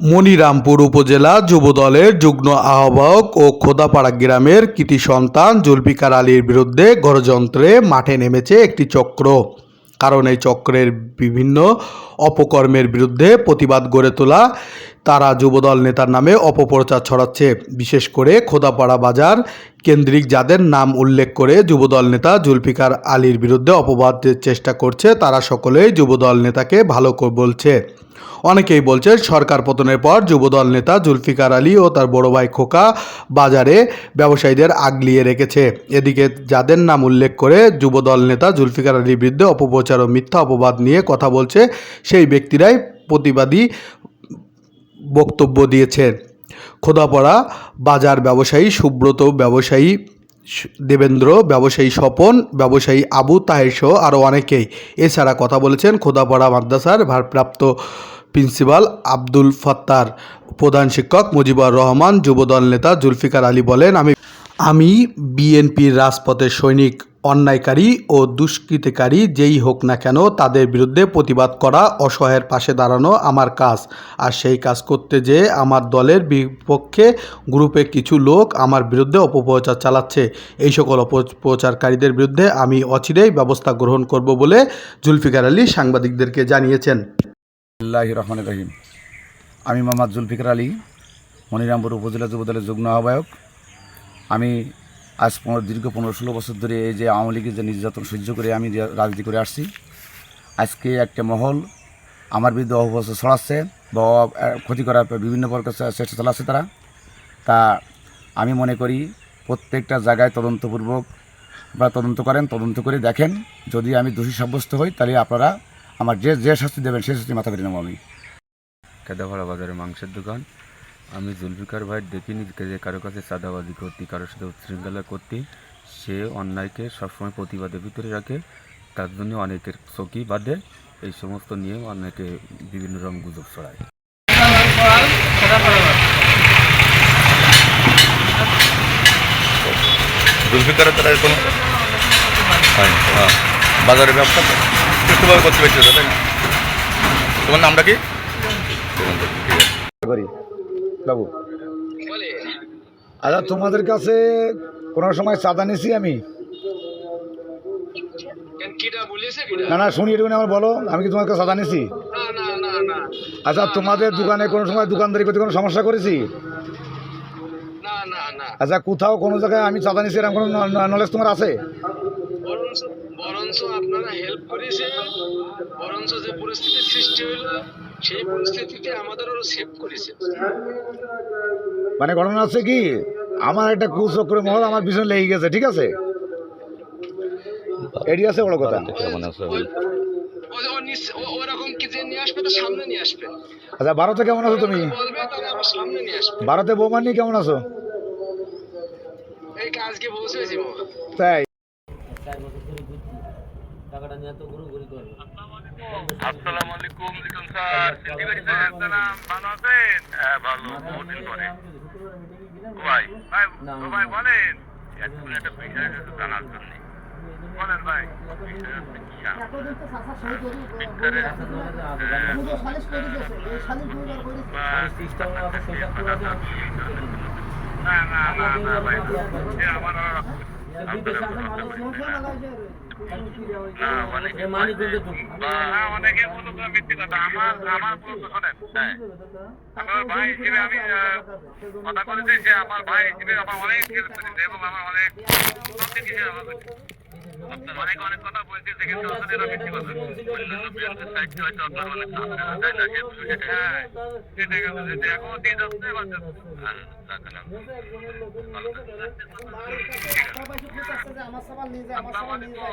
মনিরামপুর উপজেলা যুবদলের যুগ্ম আহ্বায়ক ও খোদাপাড়া গ্রামের কৃতি সন্তান জুলফিকার আলীর বিরুদ্ধে গণযন্ত্রে মাঠে নেমেছে একটি চক্র। কারণ এই চক্রের বিভিন্ন অপকর্মের বিরুদ্ধে প্রতিবাদ গড়ে তোলা তারা যুবদল নেতার নামে অপপ্রচার ছড়াচ্ছে। বিশেষ করে খোদাপাড়া বাজার কেন্দ্রিক যাদের নাম উল্লেখ করে যুবদল নেতা জুলফিকার আলীর বিরুদ্ধে অপবাদের চেষ্টা করছে, তারা সকলেই যুবদল নেতাকে ভালো বলছে। অনেকেই বলছে সরকার পতনের পর যুবদল নেতা জুলফিকার আলী ও তার বড় ভাই খোকা বাজারে ব্যবসায়ীদের আগলিয়ে রেখেছে। এদিকে যাদের নাম উল্লেখ করে যুবদল নেতা জুলফিকার আলীর বিরুদ্ধে অপপ্রচার ও মিথ্যা অপবাদ নিয়ে কথা বলছে, সেই ব্যক্তিরাই প্রতিবাদী বক্তব্য দিয়েছেন। খোদাপড়া বাজার ব্যবসায়ী সুব্রত, ব্যবসায়ী দেবেন্দ্র, ব্যবসায়ী স্বপন, ব্যবসায়ী আবু তাহের সহ আরও অনেকেই। এছাড়া কথা বলেছেন খোদাপাড়া মাদ্রাসার ভারপ্রাপ্ত প্রিন্সিপাল আব্দুল ফাত্তার। প্রধান শিক্ষক মুজিবুর রহমান, যুবদল নেতা জুলফিকার আলী বলেন, আমি আমি বিএনপির রাজপথের সৈনিক। অন্যায়কারী ও দুষ্কৃতিকারী যেই হোক না কেন তাদের বিরুদ্ধে প্রতিবাদ করা অসহায়ের পাশে দাঁড়ানো আমার কাজ। আর সেই কাজ করতে যেয়ে আমার দলের বিপক্ষে গ্রুপে কিছু লোক আমার বিরুদ্ধে অপপ্রচার চালাচ্ছে। এই সকল অপপ্রচারকারীদের বিরুদ্ধে আমি অচিরেই ব্যবস্থা গ্রহণ করব বলে জুলফিকার আলী সাংবাদিকদেরকে জানিয়েছেন। রহমান রহিম। আমি মোহাম্মদ জুলফিকার আলী, মনিরামপুর উপজেলা যুবদলের যুগ্ম আহ্বায়ক। আমি আজ পনেরো, দীর্ঘ পনেরো, ষোলো বছর ধরে এই যে আওয়ামী লীগের যে নির্যাতন সহ্য করে আমি রাজনীতি করে আসছি। আজকে একটা মহল আমার বিরুদ্ধে অপপ্রচার ছড়াচ্ছে বা ক্ষতি করার বিভিন্ন প্রকার চেষ্টা চালাচ্ছে তারা। তা আমি মনে করি প্রত্যেকটা জায়গায় তদন্তপূর্বক বা তদন্ত করেন, তদন্ত করে দেখেন। যদি আমি দোষী সাব্যস্ত হই, তাহলে আপনারা আমার যে যে শাস্তি দেবেন সেই শাস্তি মাথা পেতে নেব আমি। কেদাপাড়া বাজারে মাংসের দোকান। আমি জুলফিকার ভাই দেখিনি যে কারও কাছে চাঁদাবাজি করতে কারোর সাথে উচ্ছৃঙ্খলা করতে সে অন্যায়কে সবসময় প্রতিবাদের ভিতরে রাখে তার জন্য অনেকের চকি বাঁধে এই সমস্ত নিয়ে অনেকে বিভিন্ন রকম গুজব ছড়ায়। তারা কোনো হয়? বাজারে ব্যবসা করতে পেরেছে তাই না? তোমার নামটা কি? ঠিক আছে। করি বাবু। আচ্ছা তোমাদের কাছে কোনো সময় চাঁদা নিছি আমি? না না শুনি এটুকুনি আমার বলো। আমি কি তোমার কাছে চাঁদা নিছি আচ্ছা তোমাদের দোকানে কোনো সময় দোকানদারি করতে কোনো সমস্যা করেছি? আচ্ছা কোথাও কোনো জায়গায় আমি চাঁদা নিছি এরকম কোনো নলেজ তোমার আছে? বরঞ্চ আপনারা হেল্প করেছেন বরঞ্চ যে পরিস্থিতির সৃষ্টি হইল সেই পরিস্থিতিকে আমাদের আরও সেভ করেছে। মানে ঘটনা হচ্ছে কি আমার একটা কুচক্র মহল আমার পিছনে লেগে গেছে ঠিক আছে? এডি আছে বড় কথা। কেমন আছে? নিয়ে নিয়ে আচ্ছা ভারতে কেমন আছো তুমি? বলবে তাহলে আবার সামনে নিয়ে আসবে। ভারতে বৌমানি কেমন আছো এই কাজকে পৌঁছেছি বাবা আসসালামু আলাইকুম লিটন স্যার সিদ্ধি করেছেন ভালো আছেন হ্যাঁ ভালো বহুদিন পরে ভাই ভাই ভাই বলেন এখন একটা বিষয় একটু জানার জন্য বলেন ভাই না না না ভাই আমার অনেকে বা হ্যাঁ, অনেকে বলতো তো মিথ্যে। আমার আমার ভাই হিসেবে আমি কথা বলেছি যে আমার ভাই অনেক এবং আমার অনেক আমার অনেক অনেক কথা বলতেছে কিন্তু আসলে এরা মিথ্যে কথা বলল যে বিএনপির সাইড হয়তো আপনার অনেক সামনে তাই না সে বিষয়টা হ্যাঁ সেটা গেল যে এখনও দিয়ে যাচ্ছে এবার যাচ্ছে। আর টাকা না ভালো থাকবেন। ঠিক আছে। আসসালামু আলাইকুম।